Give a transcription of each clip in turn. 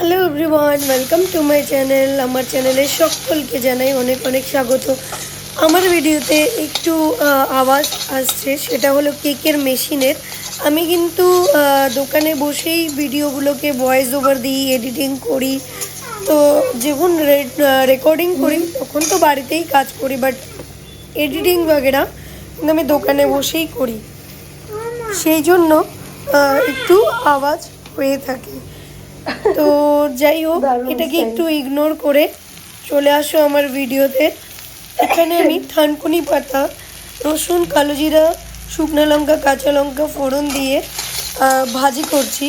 Hello everyone welcome to my channel আমার চ্যানেলে সকলকে জানাই অনেক অনেক স্বাগত। আমার ভিডিওতে একটু আওয়াজ আসছে সেটা হলো কেকের মেশিনের। আমি কিন্তু দোকানে বসেই ভিডিওগুলোকে ভয়েস ওভার দিই এডিটিং করি। তো যখন রেকর্ডিং করি তখন তো বাড়িতেই কাজ করি বাট এডিটিং বাগেরা কিন্তু আমি দোকানে বসেই করি। সেই জন্য একটু আওয়াজ হয়ে থাকে। তো যাই হোক এটাকে একটু ইগনোর করে চলে আসো আমার ভিডিওতে। এখানে আমি থানকুনি পাতা রসুন কালো জিরা শুকনো লঙ্কা কাঁচা লঙ্কা ফোড়ন দিয়ে ভাজি করছি।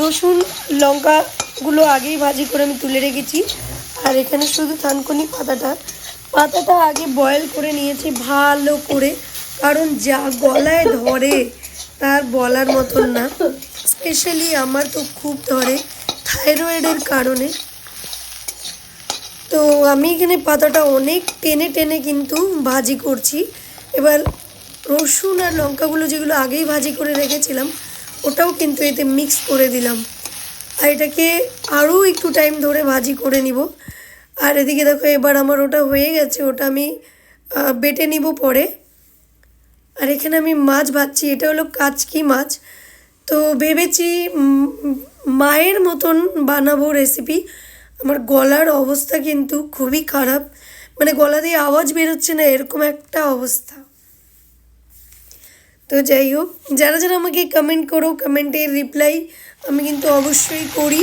রসুন লঙ্কাগুলো আগেই ভাজি করে আমি তুলে রেখেছি। আর এখানে শুধু থানকুনি পাতাটা। পাতাটা আগে বয়েল করে নিয়েছি ভালো করে কারণ যা গলায় ধরে তার বলার মতন না। স্পেশালি আমার তো খুব ধরে। থাইরয়েডের কারণে। তো আমি এখানে পাতাটা অনেক টেনে টেনে কিন্তু ভাজি করছি। এবার রসুন আর লঙ্কাগুলো যেগুলো আগেই ভাজি করে রেখেছিলাম, ওটাও কিন্তু এতে মিক্স করে দিলাম। আর এটাকে আরও একটু টাইম ধরে ভাজি করে নিব। আর এদিকে দেখো, এবার আমার ওটা হয়ে গেছে, ওটা আমি বেটে নিব পরে। আর এখানে আমি মাছ ভাজছি, এটা হলো কাচকি মাছ। তো ভেবেছি মায়ের মতন বানাবো রেসিপি আমার গলার অবস্থা কিন্তু খুবই খারাপ। মানে গলা দিয়ে আওয়াজ বেরোচ্ছে না, এরকম একটা অবস্থা। তো যাই হোক, যারা যারা আমাকে কমেন্ট করো কমেন্টের রিপ্লাই আমি কিন্তু অবশ্যই করি।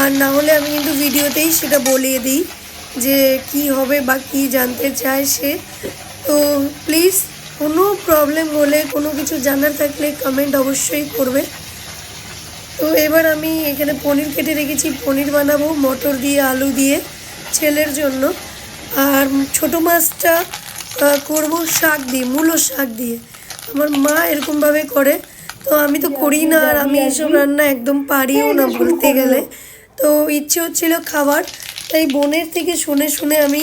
আর না হলে আমি কিন্তু ভিডিওতেই সেটা বলিয়ে দিই যে কি হবে বা কী জানতে চায় সে। তো প্লিজ কোনো প্রবলেম হলে, কোনো কিছু জানার থাকলে কমেন্ট অবশ্যই করবে। তো এবার আমি এখানে পনির কেটে রেখেছি। পনির বানাবো, মটর দিয়ে, আলু দিয়ে, ছেলের জন্য। আর ছোটো মাছটা করব শাক দিয়ে, মূলো শাক দিয়ে। আমার মা এরকমভাবে করে। তো আমি তো করি না, আর আমি এসব রান্না একদম পারিও না বলতে গেলে। তো ইচ্ছে হচ্ছিল খাবার, তাই বোনের থেকে শুনে শুনে আমি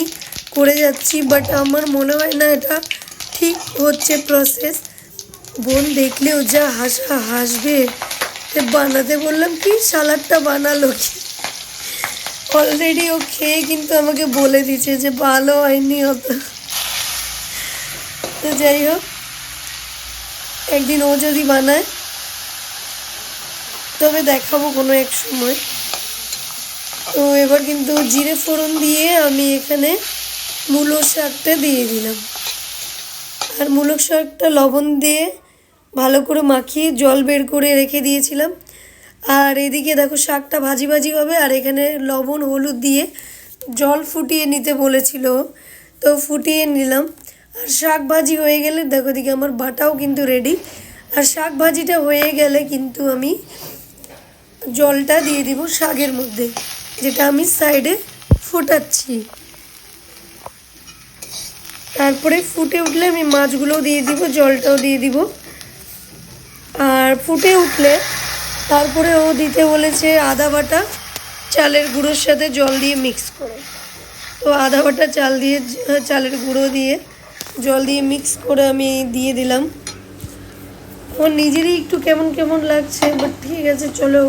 করে যাচ্ছি। বাট আমার মনে হয় না এটা ঠিক হচ্ছে প্রসেস বোন দেখলেও যা হাসা, হাসবে। বানাতে বললাম কি? সালাডটা বানালো কি? অলরেডি ও খেয়ে কিন্তু আমাকে বলে দিচ্ছে যে ভালো হয়নি অত। তো যাই হোক, একদিন ও যদি বানায়, তবে দেখাবো কোনো এক সময়। তো এবার কিন্তু জিরে ফোড়ন দিয়ে আমি এখানে মূলো শাকটা দিয়ে দিলাম। আর মূলো শাকটা লবণ দিয়ে ভালো করে মাখিয়ে জল বের করে রেখে দিয়েছিলাম। আর এদিকে দেখো শাকটা ভাজি ভাজি হবে, আর এখানে লবণ, হলুদ দিয়ে জল ফুটিয়ে নিতে বলেছিল। তো ফুটিয়ে নিলাম। আর শাক ভাজি হয়ে গেলে দেখো দিকে আমার বাটাও কিন্তু রেডি আর শাক ভাজিটা হয়ে গেলে কিন্তু আমি জলটা দিয়ে দিব শাকের মধ্যে, যেটা আমি সাইডে ফোটাচ্ছি। তারপরে ফুটে উঠলে আমি মাছগুলোও দিয়ে দিব, জলটাও দিয়ে দিব। আর ফুটে উঠলে তারপরে ও দিতে বলেছে আদা বাটা চালের গুঁড়োর সাথে জল দিয়ে মিক্স করে। তো আদা বাটা চাল দিয়ে, চালের গুঁড়ো দিয়ে, জল দিয়ে মিক্স করে আমি দিয়ে দিলাম। আমার নিজেরই একটু কেমন কেমন লাগছে বাট ঠিক আছে, চলো,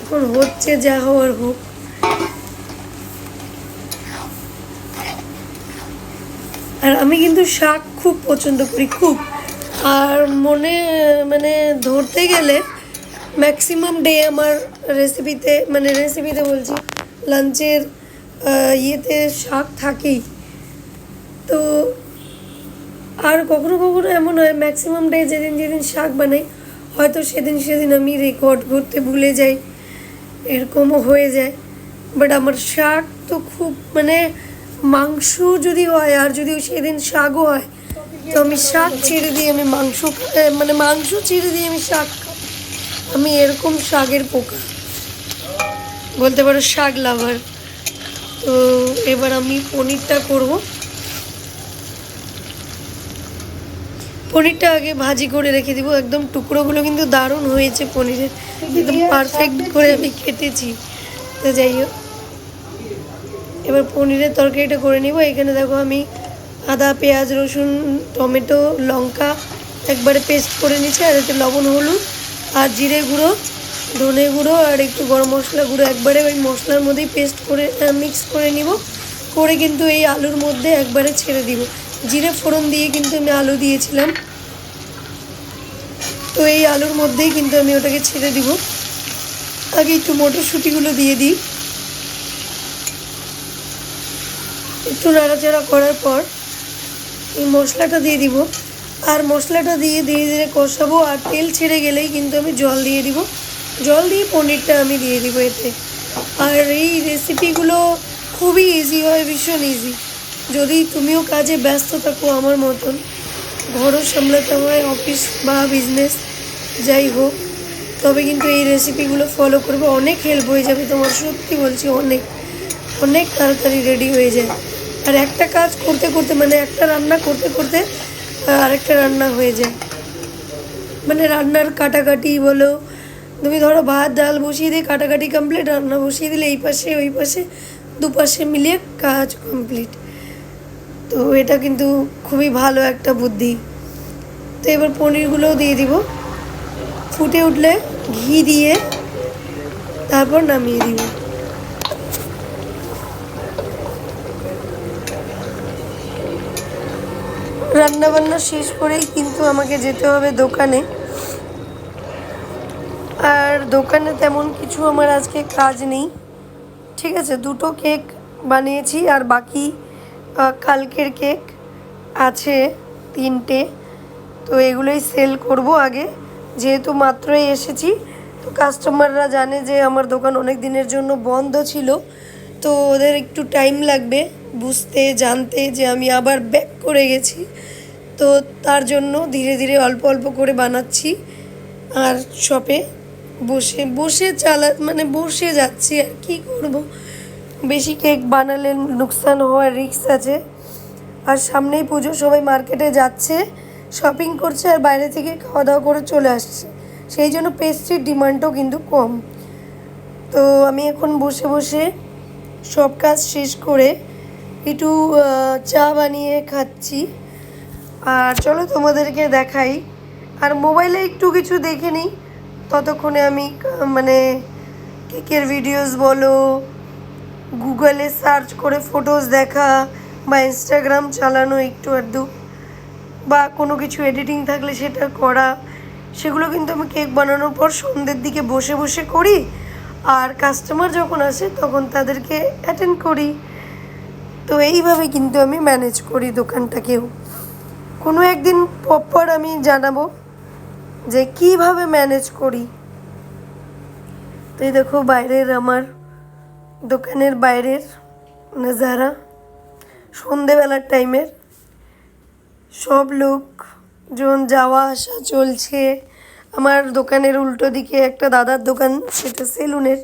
এখন হচ্ছে যা হওয়ার হোক। আর আমি কিন্তু শাক খুব পছন্দ করি, খুব। আর মনে মানে ধরতে গেলে ম্যাক্সিমাম ডে আমার রেসিপিতে মানে রেসিপিতে বলছি লাঞ্চের ইয়েতে শাক থাকেই। তো আর কখনো কখনো এমন হয় ম্যাক্সিমাম ডে যেদিন যেদিন শাক বানাই, হয়তো সেদিন সেদিন আমি রেকর্ড করতে ভুলে যাই, এরকমও হয়ে যায়। বাট আমার শাক তো খুব মানে মাংস যদি হয়, আর যদি সেদিন শাকও হয় তো আমি শাক ছেড়ে দিয়ে আমি মাংস মানে মাংস ছেড়ে দিয়ে আমি শাক আমি এরকম শাকের পোকা। বলতে পারো শাক লাভার। তো এবার আমি পনিরটা করব। পনিরটা আগে ভাজি করে রেখে দিব। একদম টুকরোগুলো কিন্তু দারুণ হয়েছে পনিরের। একদম পারফেক্ট করে আমি কেটেছি। তো যাই হোক এবার পনিরের তরকারিটা করে নিব। এখানে দেখো আমি আদা, পেঁয়াজ, রসুন, টমেটো, লঙ্কা একবারে পেস্ট করে নিচ্ছি আর এতে লবণ, হলুদ আর জিরে গুঁড়ো, ধনে গুঁড়ো আর একটু গরম মশলা গুঁড়ো একবারে ওই মশলার মধ্যেই পেস্ট করে মিক্স করে নিব। করে কিন্তু এই আলুর মধ্যে একবারে ছেড়ে দিব। জিরে ফোড়ন দিয়ে কিন্তু আমি আলু দিয়েছিলাম। তো এই আলুর মধ্যেই কিন্তু আমি ওটাকে ছেড়ে দিব। আগে একটু মটরশুঁটিগুলো দিয়ে দিই। একটু নাড়াচাড়া করার পর এই মশলাটা দিয়ে দিব। আর মশলাটা দিয়ে ধীরে ধীরে কষাবো। আর তেল ছেড়ে গেলেই কিন্তু আমি জল দিয়ে দিব। জল দিয়ে পনিরটা আমি দিয়ে দিব এতে। আর এই রেসিপিগুলো খুবই ইজি হয়, ভীষণ ইজি যদি তুমিও কাজে ব্যস্ত থাকো আমার মতন, ঘরও সামলাতে হয় অফিস বা বিজনেস যাই হোক, তবে কিন্তু এই রেসিপিগুলো ফলো করবে। অনেক হেল্প হয়ে যাবে তোমার, সত্যি বলছি, অনেক অনেক তাড়াতাড়ি রেডি হয়ে যায়। আর একটা কাজ করতে করতে মানে একটা রান্না করতে করতে আরেকটা রান্না হয়ে যায়। মানে রান্নার কাটাকাটি বলো, তুমি ধরো ভাত, ডাল বসিয়ে দিয়ে কাটাকাটি কমপ্লিট রান্না বসিয়ে দিলে এই পাশে, ওই পাশে, দুপাশে মিলিয়ে কাজ কমপ্লিট তো এটা কিন্তু খুবই ভালো একটা বুদ্ধি। তো এবার পনিরগুলোও দিয়ে দিব। ফুটে উঠলে ঘি দিয়ে তারপর নামিয়ে দিব। রান্না বান্না শেষ করেই কিন্তু আমাকে যেতে হবে দোকানে। আর দোকানে তেমন কিছু আমার আজকে কাজ নেই। ঠিক আছে, দুটো কেক বানিয়েছি আর বাকি কালকের কেক আছে তিনটে। তো এগুলোই সেল করব আগে। যেহেতু মাত্রই এসেছি, তো কাস্টমাররা জানে যে আমার দোকান অনেক দিনের জন্য বন্ধ ছিল। তো ওদের একটু টাইম লাগবে, বুঝতে, জানতে যে আমি আবার ব্যাক করে গেছি। তো তার জন্য ধীরে ধীরে অল্প অল্প করে বানাচ্ছি। আর শপে বসে বসে চালা মানে বসে যাচ্ছি আর কী করব। বেশি কেক বানালে লোকসান হওয়ার রিস্ক আছে। আর সামনেই পুজো, সবাই মার্কেটে যাচ্ছে শপিং করছে আর বাইরে থেকে খাওয়া দাওয়া করে চলে আসছে। সেই জন্য পেস্ট্রির ডিমান্ডও কিন্তু কম। তো আমি এখন বসে বসে সব কাজ শেষ করে একটু চা বানিয়ে খাচ্ছি। আর চলো তোমাদেরকে দেখাই। আর মোবাইলে একটু কিছু দেখে নিই। ততক্ষণে আমি মানে কেকের ভিডিওস বলো, গুগলে সার্চ করে ফটোস দেখা বা ইনস্টাগ্রাম চালানো একটু আধটু বা কোনো কিছু এডিটিং থাকলে সেটা করা, সেগুলো কিন্তু আমি কেক বানানোর পর সন্ধ্যের দিকে বসে বসে করি। আর কাস্টমার যখন আসে, তখন তাদেরকে অ্যাটেন্ড করি। তো এইভাবে কিন্তু আমি ম্যানেজ করি দোকানটাকেও। কোনো একদিন প্রপার আমি জানাব যে কীভাবে ম্যানেজ করি। তো এই দেখো বাইরের আমার দোকানের বাইরের নাজারা। সন্ধেবেলার টাইমের সব লোক জন যাওয়া আসা চলছে। আমার দোকানের উল্টো দিকে একটা দাদার দোকান সেটা সেলুনের।